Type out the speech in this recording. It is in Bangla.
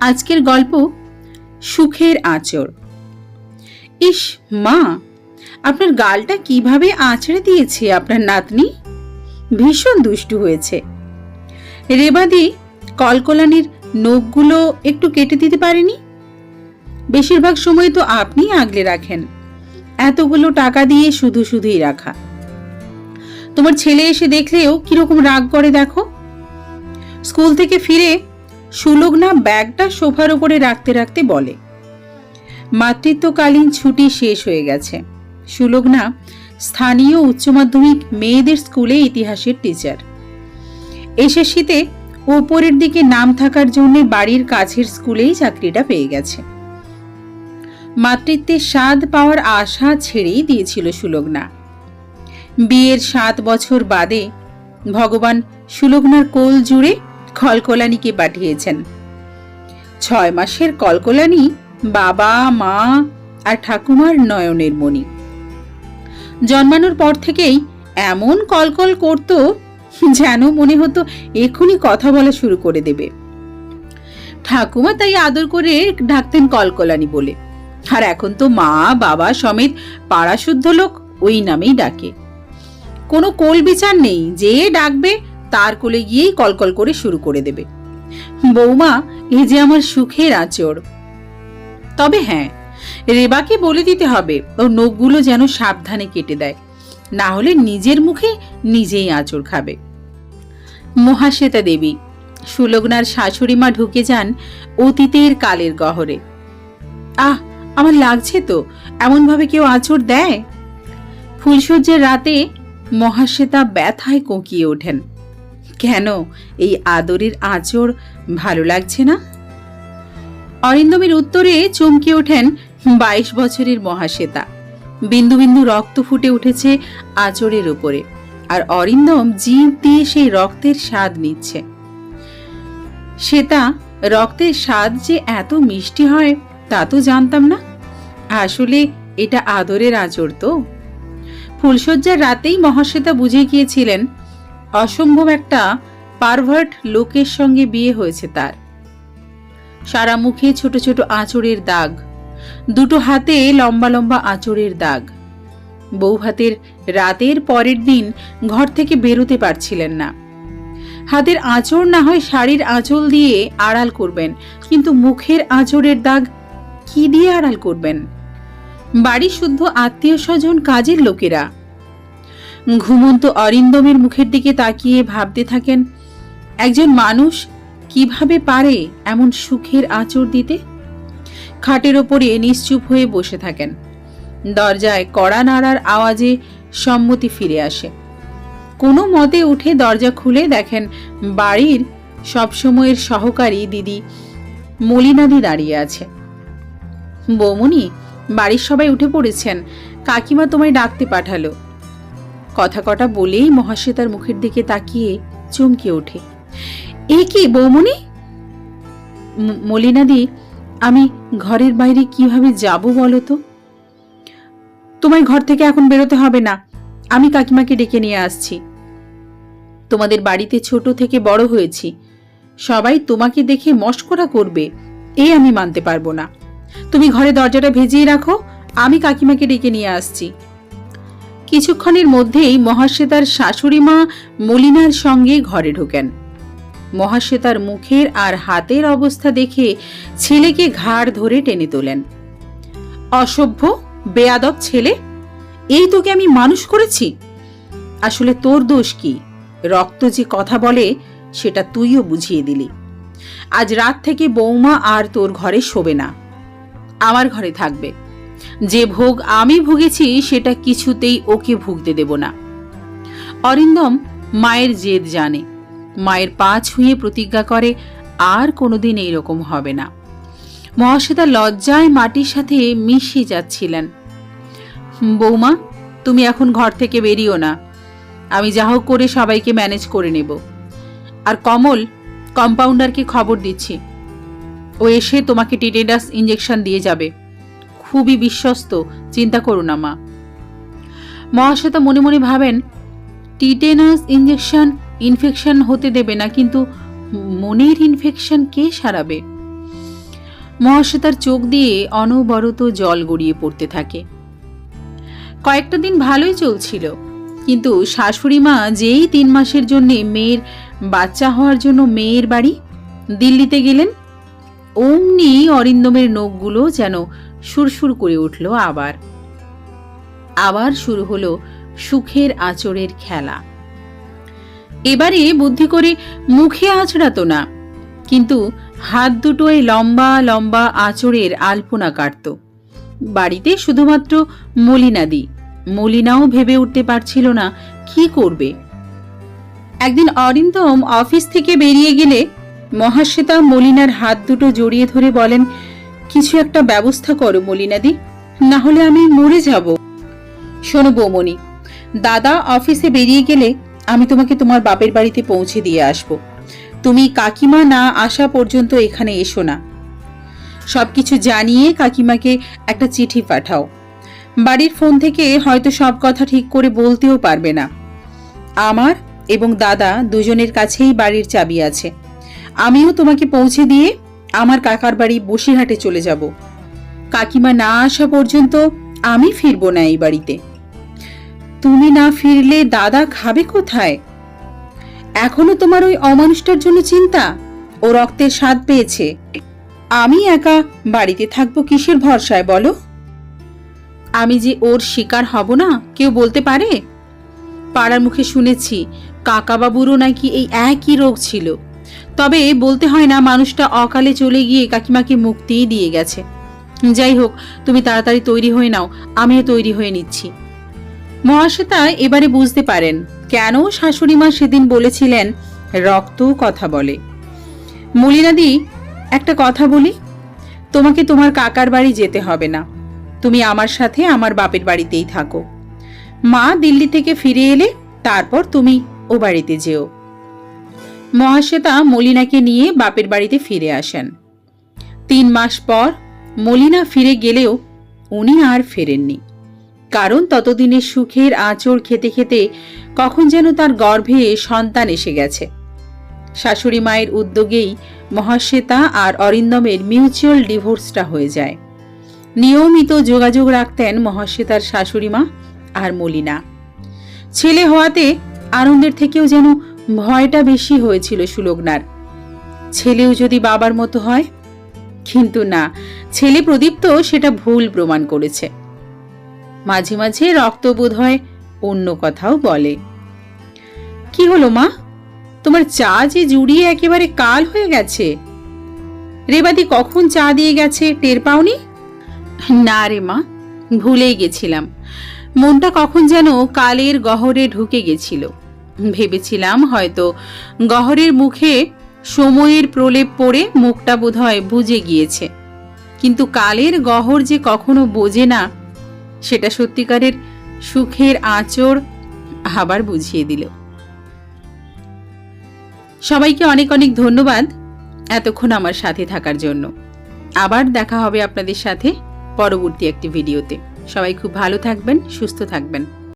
আজকের গল্প সুখের আঁচড়। ইস, মা, আপনার গালটা কীভাবে আঁচড়ে দিয়েছে আপনার নাতনি? ভীষণ দুষ্টু হয়েছে। রেবাদি কলকলানির নখগুলো একটু কেটে দিতে পারেনি? বেশিরভাগ সময় তো আপনি আগলে রাখেন। এতগুলো টাকা দিয়ে শুধু শুধুই রাখা। তোমার ছেলে এসে দেখলেও কীরকম রাগ করে দেখো। স্কুল থেকে ফিরে সুলগ্না ব্যাগটা সোফার উপরে রাখতে রাখতে বলে, মাতৃত্বকালীন ছুটি শেষ হয়ে গেছে সুলগ্না স্থানীয় উচ্চ মাধ্যমিক মেয়েদের স্কুলে ইতিহাসের টিচার। এসএসসিতে ওপরের দিকে নাম থাকার জন্য বাড়ির কাছের স্কুলেই চাকরিটা পেয়ে গেছে। মাতৃত্বের স্বাদ পাওয়ার আশা ছেড়েই দিয়েছিল সুলগ্না। বিয়ের সাত বছর বাদে ভগবান সুলগ্নার কোল জুড়ে কলকলানিকে পাঠিয়েছেন। ছয় মাসের কলকলানি বাবা, মা আর ঠাকুমার নয়নের মণি। জন্মানোর পর থেকেই এমন কলকল করত যেন মনে হতো এক্ষুনি কথা বলা শুরু করে দেবে। ঠাকুমা তাই আদর করে ডাকতেন কলকলানি বলে। আর এখন তো মা, বাবা সমেত পাড়া শুদ্ধ লোক ওই নামেই ডাকে। কোনো কোল বিচার নেই, যে ডাকবে তার কোলে গিয়েই কলকল করে শুরু করে দেবে। বৌমা, এ যে আমার সুখের আচর। তবে হ্যাঁ রেবাকে বলে দিতে হবে, ও নখগুলো যেন সাবধানে কেটে দেয়। না হলে নিজের মুখে নিজেই আঁচড় খাবে। মহাশ্বেতা দেবী, সুলগ্নার শাশুড়ি মা ঢুকে যান অতীতের কালের গহরে। আহ, আমার লাগছে তো, এমনভাবে কেউ আঁচড় দেয়? ফুলসজ্জের রাতে মহাশ্বেতা ব্যথায় কোঁকিয়ে ওঠেন। কেন? এই আদরের আচর ভালো লাগছে না? অরিন্দমের উত্তরে চমকে ওঠেন বাইশ বছরের মহাশ্বেতা। বিন্দু বিন্দু রক্ত ফুটে উঠেছে আচরের উপরে আর অরিন্দম জিভ দিয়ে সেই রক্তের স্বাদ নিচ্ছে। শ্বেতা, রক্তের স্বাদ যে এত মিষ্টি হয় তা তো জানতাম না। আসলে এটা আদরের আচর তো। ফুলশয্যার রাতেই মহাশ্বেতা বুঝে গিয়েছিলেন অসম্ভব একটা পারভার্ট লোকের সঙ্গে বিয়ে হয়েছে তার। সারা মুখে ছোট ছোট আঁচড়ের দাগ, দুটো হাতে লম্বা লম্বা আঁচড়ের দাগ। বউ হাতের রাতের পরের দিন ঘর থেকে বেরোতে পারছিলেন না। হাতের আঁচড় না হয় শাড়ির আঁচল দিয়ে আড়াল করবেন, কিন্তু মুখের আঁচড়ের দাগ কি দিয়ে আড়াল করবেন? বাড়ি শুদ্ধ আত্মীয় স্বজন কাজের লোকেরা ঘুমন্ত অরিন্দমের মুখের দিকে তাকিয়ে ভাবতে থাকেন, একজন মানুষ কীভাবে পারে এমন সুখের আঁচড় দিতে? খাটের ওপরে নিশ্চুপ হয়ে বসে থাকেন। দরজায় কড়া নাড়ার আওয়াজে সম্মতি ফিরে আসে। কোনো মতে উঠে দরজা খুলে দেখেন বাড়ির সবসময়ের সহকারী দিদি মলিনাদি দাঁড়িয়ে আছে। বৌমনি, বাড়ির সবাই উঠে পড়েছেন, কাকিমা তোমায় ডাকতে পাঠালো। কথা কটা বলেই মহাশ্বেতার মুখের দিকে তাকিয়ে চমকে ওঠে। এ কি বৌমনি মলিনাদি, আমি ঘরের বাইরে কীভাবে যাব বলো তো? তোমায় ঘর থেকে এখন বেরোতে হবে না, আমি কাকিমাকে ডেকে নিয়ে আসছি। তোমাদের বাড়িতে ছোট থেকে বড় হয়েছি, সবাই তোমাকে দেখে মস্করা করবে, এ আমি মানতে পারব না। তুমি ঘরে দরজাটা ভেজিয়ে রাখো, আমি কাকিমাকে ডেকে নিয়ে আসছি। কিছুক্ষণের মধ্যেই মহাশ্বেতার শাশুড়ি মা মলিনার সঙ্গে ঘরে ঢোকেন। মহাশ্বেতার মুখের আর হাতের অবস্থা দেখে ছেলেকে ঘাড় ধরে টেনে তোলেন। অসভ্য, বেয়াদব ছেলে, এই তোকে আমি মানুষ করেছি? আসলে তোর দোষ কি? রক্ত যে কথা বলে, সেটা তুইও বুঝিয়ে দিলি। আজ রাত থেকে বৌমা আর তোর ঘরে শোবে না। আমার ঘরে থাকবে। যে ভোগ আমি ভুগেছি, সেটা কিছুতেই ওকে ভুগতে দেব না। অরিন্দম মায়ের জেদ জানে। মায়ের পা ছুঁয়ে প্রতিজ্ঞা করে, আর কোনোদিন এইরকম হবে না। মহাশ্বেতা লজ্জায় মাটির সাথে মিশে যাচ্ছিলেন। বৌমা, তুমি এখন ঘর থেকে বেরিও না। আমি যা হোক করে সবাইকে ম্যানেজ করে নেব। আর কমল, কম্পাউন্ডারকে খবর দিচ্ছি। ও এসে তোমাকে টিটেনাস ইঞ্জেকশন দিয়ে যাবে। খুবই বিশ্বস্ত, চিন্তা করো না মা। মহাশ্বেতা মনে মনে ভাবেন, টিটেনাস ইঞ্জেকশন ইনফেকশন হতে দেবে না, কিন্তু মনের ইনফেকশন কে সারাবে? মহাশ্বেতার চোখ দিয়ে অনবরত জল গড়িয়ে পড়তে থাকে। কয়েকটা দিন ভালোই চলছিল, কিন্তু শাশুড়ি মা যেই তিন মাসের জন্য মেয়ের বাচ্চা হওয়ার জন্য মেয়ের বাড়ি দিল্লিতে গেলেন, অমনি অরিন্দমের নখগুলো যেন সুরসুর করে উঠল আবার। আবার শুরু হলো সুখের আঁচড়ের খেলা। এবারে বুদ্ধি করে মুখে আঁচড়াতো না, কিন্তু হাত দুটোয় লম্বা লম্বা আঁচড়ের আলপনা কাটত। বাড়িতে শুধুমাত্র মলিনাদি মলিনাও ভেবে উঠতে পারছিল না কি করবে। একদিন অরিন্দম অফিস থেকে বেরিয়ে গেলে মহাশ্বেতা মলিনার হাত দুটো জড়িয়ে ধরে বলেন কিছু একটা ব্যবস্থা করো মলিনাদি না হলে আমি মরে যাব। শোনো বৌমণি, দাদা অফিসে বেরিয়ে গেলে আমি তোমাকে তোমার বাপের বাড়িতে পৌঁছে দিয়ে আসব। তুমি কাকিমা না আসা পর্যন্ত এখানে এসো না। সব কিছু জানিয়ে কাকিমাকে একটা চিঠি পাঠাও। বাড়ির ফোন থেকে হয়তো সব কথা ঠিক করে বলতেও পারবে না। আমার এবং দাদা দুজনের কাছেই বাড়ির চাবি আছে। আমিও তোমাকে পৌঁছে দিয়ে আমার কাকার বাড়ি বসিরহাটে চলে যাব। কাকিমা না আসা পর্যন্ত আমি ফিরবো না এই বাড়িতে। তুমি না ফিরলে দাদা খাবে কোথায়? এখনও তোমার ওই অমানুষটার জন্য চিন্তা? ও রক্তের স্বাদ পেয়েছে। আমি একা বাড়িতে থাকব কিসের ভরসায় বলো? আমি যে ওর শিকার হব না, কেউ বলতে পারে? পাড়ার মুখে শুনেছি, কাকাবাবুরও নাকি এই একই রোগ ছিল। তবে বলতে হয় না, মানুষটা অকালে চলে গিয়ে কাকিমাকে মুক্তিই দিয়ে গেছে। যাই হোক, তুমি তাড়াতাড়ি তৈরি হয়ে নাও, আমিও তৈরি হয়ে নিচ্ছি। মহাশ্বেতা এবারে বুঝতে পারেন, কেন শাশুড়ি মা সেদিন বলেছিলেন, রক্ত কথা বলে। মলিনাদি, একটা কথা বলি, তোমাকে তোমার কাকার বাড়ি যেতে হবে না, তুমি আমার সাথে আমার বাপের বাড়িতেই থাকো। মা দিল্লি থেকে ফিরে এলে, তারপর তুমি ও বাড়িতে যেও। মহাশ্বেতা মলিনাকে নিয়ে বাপের বাড়িতে ফিরে আসেন। তিন মাস পর মলিনা ফিরে গেলেও উনি আর ফেরেননি। কারণ ততদিনে সুখের আঁচড় খেতে খেতে কখন যেন তার গর্ভে সন্তান এসে গেছে। শাশুড়ি মায়ের উদ্যোগেই মহাশ্বেতা আর অরিন্দমের মিউচুয়াল ডিভোর্সটা হয়ে যায়। নিয়মিত যোগাযোগ রাখতেন মহাশ্বেতার শাশুড়ি মা আর মলিনা। ছেলে হওয়াতে আনন্দের থেকেও যেন ভয়টা বেশি হয়েছিল সুলগ্নার। ছেলেও যদি বাবার মতো হয়? কিন্তু না, ছেলে প্রদীপ্ত সেটা ভুল প্রমাণ করেছে। মাঝে মাঝে রক্তবোধ হয় অন্য কথাও বলে। কি হলো মা? তোমার চা যে জুড়িয়ে একেবারে কাল হয়ে গেছে। রেবাদি কখন চা দিয়ে গেছে টের পাওনি? না রে মা, ভুলেই গেছিলাম। মনটা কখন যেন কালের গহরে ঢুকে গেছিল। ভেবেছিলাম হয়তো গহরের মুখে সময়ের প্রলেপ পড়ে মুখটা বোধহয় বুঝে গিয়েছে। কিন্তু কালের গহর যে কখনো বোঝে না, সেটা সত্যিকারের সুখের আঁচড় আবার বুঝিয়ে দিল। সবাইকে অনেক অনেক ধন্যবাদ এতক্ষণ আমার সাথে থাকার জন্য। আবার দেখা হবে আপনাদের সাথে পরবর্তী একটি ভিডিওতে। সবাই খুব ভালো থাকবেন, সুস্থ থাকবেন।